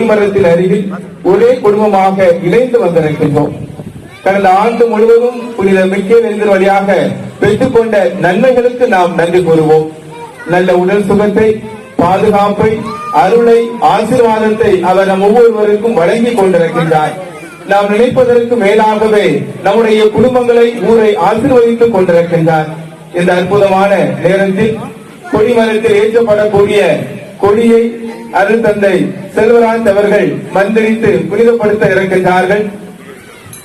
மெக்கேல் கொடிமரத்தின் அருகில் ஒரே குடும்பமாக இணைந்து வந்திருக்கின்றோம். கடந்த ஆண்டு முழுவதும் புனித மெக்கேல் எதிர் வழியாக பெற்றுக்கொண்ட நன்மைகளுக்கு நாம் நன்றி கூறுவோம். நல்ல உடல் சுகத்தை பாதுகாப்பை அருளை ஆசீர்வாதத்தை அவர் நம் ஒவ்வொருவருக்கும் வழங்கிக் கொண்டிருக்கின்றார். நாம் நினைப்பதற்கு மேலாகவே நம்முடைய குடும்பங்களை ஊரை ஆசீர்வதித்துக் கொண்டிருக்கின்றார். இந்த அற்புதமான நேரத்தில் கொடிமரத்தில் ஏற்றப்படக்கூடிய கொடியை அருள் தந்தை செல்வராஜ் அவர்கள் மந்திரித்து புனிதப்படுத்த இறங்குகிறார்கள்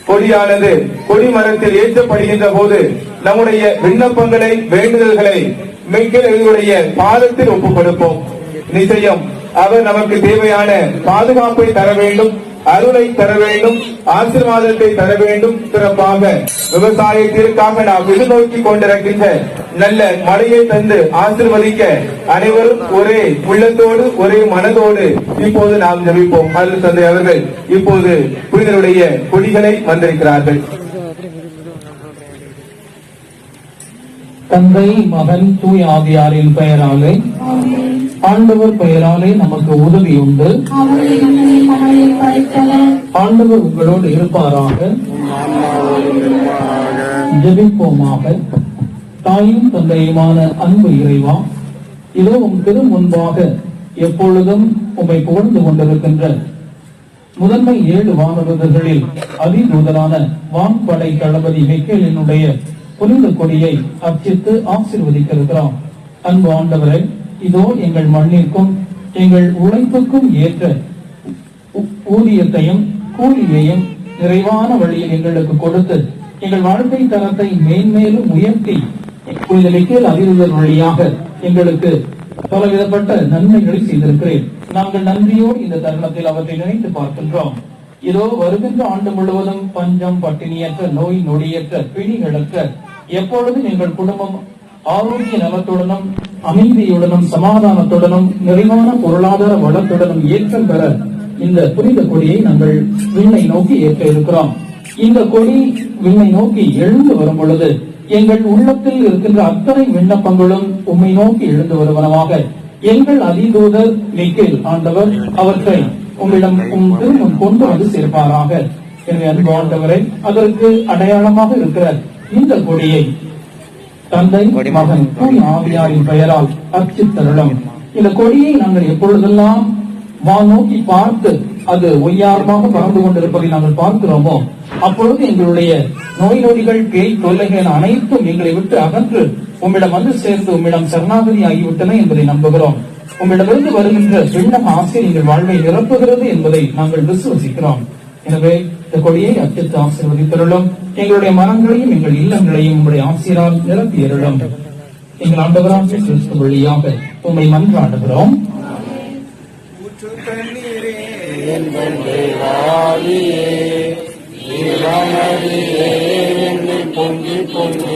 கொடியானது கொடிமரத்தில் ஏற்றப்படுகின்ற போது நம்முடைய விண்ணப்பங்களை வேண்டுதல்களை மெய்களுடைய பாதத்தில் ஒப்புக் கொடுப்போம் நிச்சயம் அவர் நமக்கு தேவையான பாதுகாப்பை தர வேண்டும். அருளை தர வேண்டும் ஆசீர்வாதத்தை தர வேண்டும். சிறப்பாக விவசாயத்திற்காக நாம் எதிர்நோக்கி கொண்டிருக்கின்ற நல்ல மழையை தந்து ஆசிர்வதிக்க அனைவரும் ஒரே உள்ளத்தோடு ஒரே மனதோடு இப்போது நாம் ஜபிப்போம். அருள் தந்தை அவர்கள் இப்போது புனிதருடைய கொடிகளை வந்திருக்கிறார்கள். தந்தை மகன் தூய் ஆவியாரின் பெயராலே. ஆண்டவர் பெயராலே நமக்கு உதவி உண்டு ஆண்டவர் உங்களோடு இருப்பாராக. ஜெபிப்போமாக. தாயும் தந்தையுமான அன்பு இறைவா இதோ உன் திரு முன்பாக எப்பொழுதும் உம்மை புகழ்ந்து கொண்டிருக்கின்ற முதன்மை ஏழு வானவர்களில் அதிதூதரான வான்படை தளபதி மெக்கேலினுடைய புனித கொடியை அர்ச்சித்து ஆசீர்வதிக்கிறோம் அன்பு ஆண்டவரை இதோ எங்கள் மண்ணிற்கும் எங்கள் உழைப்புக்கும் ஏற்ற ஊதியத்தையும் கூலியையும் நிறைவான வழியில் எங்களுக்கு கொடுத்து எங்கள் வாழ்க்கை தரத்தை மேன்மேலும் உயர்த்தி புனித மிக்கேல் அதிர்வுதல் வழியாக எங்களுக்கு பலவிதப்பட்ட நன்மைகளை செய்திருக்கிறேன். நாங்கள் நன்றியோடு இந்த தருணத்தில் அவற்றை நினைத்து பார்க்கின்றோம். இதோ வருகின்ற ஆண்டு முழுவதும் பஞ்சம் பட்டினியற்ற நோய் நொடியற்ற பிணிகளற்ற எப்பொழுதும் எங்கள் குடும்பம் ஆரோக்கிய நலத்துடனும் அமைதியுடனும் சமாதானத்துடனும் நிறைவான பொருளாதார வளத்துடனும் ஏற்றம் பெற இந்த புனித கொடியை நாங்கள் விண்ணை நோக்கி ஏற்க இருக்கிறோம். இந்த கொடி விண்ணை நோக்கி எழுந்து வரும் பொழுது எங்கள் உள்ளத்தில் இருக்கின்ற அத்தனை விண்ணப்பங்களும் உம்மை நோக்கி எழுந்து வருவனவாக. எங்கள் அதிதூதர் நிக்கில் ஆண்டவர் அவற்றை உங்களிடம் உம் திருமணம் கொண்டு வந்து சேர்ப்பாராக. எனவே அன்பு ஆண்டவரை அதற்கு அடையாளமாக இருக்கிற இந்த கொடியை தந்தை மகன் தூய் ஆவியாரின் பெயரால் அர்ச்சித்தருளும். இந்த கொடியை நாங்கள் எப்பொழுதெல்லாம் வா நோக்கி பார்த்து அது ஒய்யாரமாக பறந்து கொண்டிருப்பதை நாங்கள் பார்க்கிறோமோ அப்பொழுது எங்களுடைய நோய் நொடிகள் பேய் தொல்லைகள் அனைத்தும் எங்களை விட்டு அகன்று உம்மிடம் வந்து சேர்ந்து உம்மிடம் சரணாகதி ஆகிவிட்டன என்பதை நம்புகிறோம். உம்மிடமிருந்து வருகின்ற பின்னம் ஆசை எங்கள் வாழ்வை நிரப்புகிறது என்பதை நாங்கள் விசுவசிக்கிறோம். எனவே இந்த கொடியை அச்சத்து ஆசீர்வதித்தருளும். எங்களுடைய மனங்களையும் எங்கள் இல்லங்களையும் உங்களுடைய ஆசிரியரால் நிரப்பியருளும். எங்கள் ஆண்டவராம் கிறிஸ்து வழியாக உண்மை மன்றாடுகிறோம். பொங்கி தொங்கி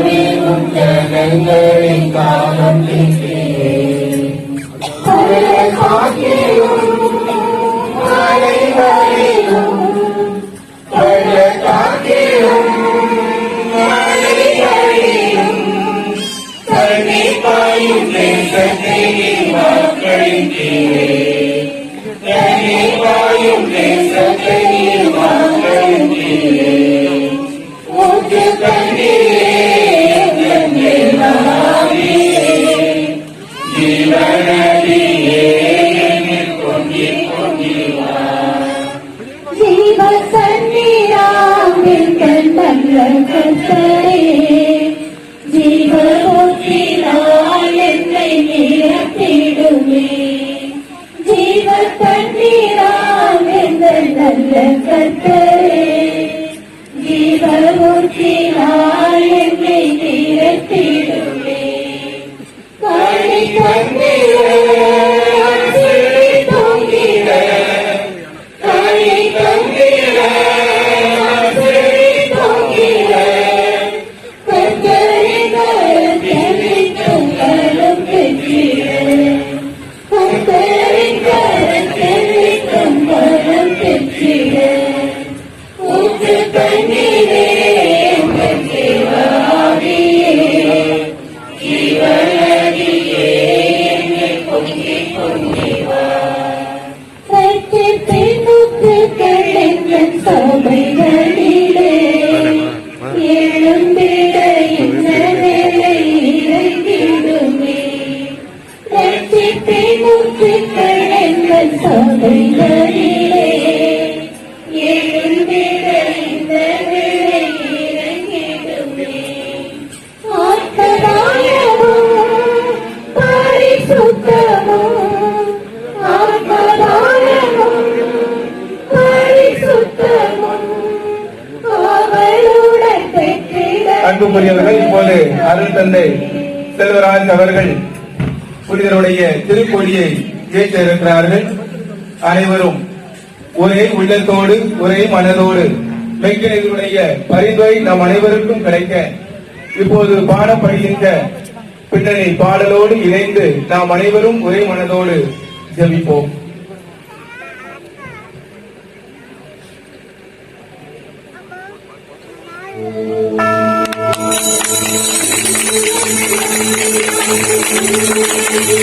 பள்ளத்தாக்கிலும் பாயும் தேசத்தின் மக்களின் கீழே பாயும் தேசத்தின் நீ கீழே கண்ணீரே எங்கள் அன்புக்குரியவர்கள் இப்போது அருள் தந்தை செல்வராஜ் அவர்கள் புனிதருடைய திருக்கொடியை ஏற்ற இருக்கிறார்கள் அனைவரும் ஒரே உள்ளத்தோடு ஒரே மனதோடு மெக்கினைகளுடைய பரிந்துரை நம் அனைவருக்கும் கிடைக்க இப்போது பாடப்படுகின்ற பின்னணி பாடலோடு இணைந்து நாம் அனைவரும் ஒரே மனதோடு ஜெபிப்போம். அன்புக்குரியவர்களே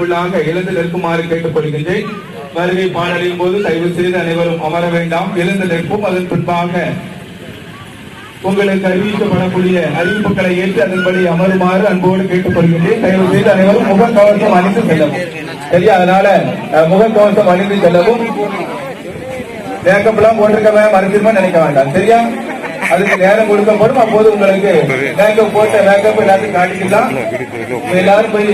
ஆலயத்திற்குள்ளாக எழுந்து நிற்குமாறு கேட்டுக்கொள்கின்றேன். வருகை பாடலின் போது தயவு செய்து அனைவரும் அமர வேண்டாம். எழுந்து நிற்போம். அதன் பின்பாக உங்களுக்கு அறிவிக்கப்படக்கூடிய அறிவிப்புகளை ஏற்று அதன்படி அமருமாறு அன்போடு கேட்டுக்கொள்கின்றேன். தயவு செய்து அனைவரும் முகக்கவசம் அணிந்து செல்லவும். சரியா? அதனால முகக்கவசம் அணிந்து செல்லவும். மேக்கப் எல்லாம் மறைச்சிருமா நினைக்க வேண்டாம். சரியா? அதுக்கு நேரம் கொடுக்கப்படும் அப்போது உங்களுக்கு. மேக்கப் போட்ட மேக்கப் எல்லாத்தையும் காட்டிக்கலாம். எல்லாரும் போய்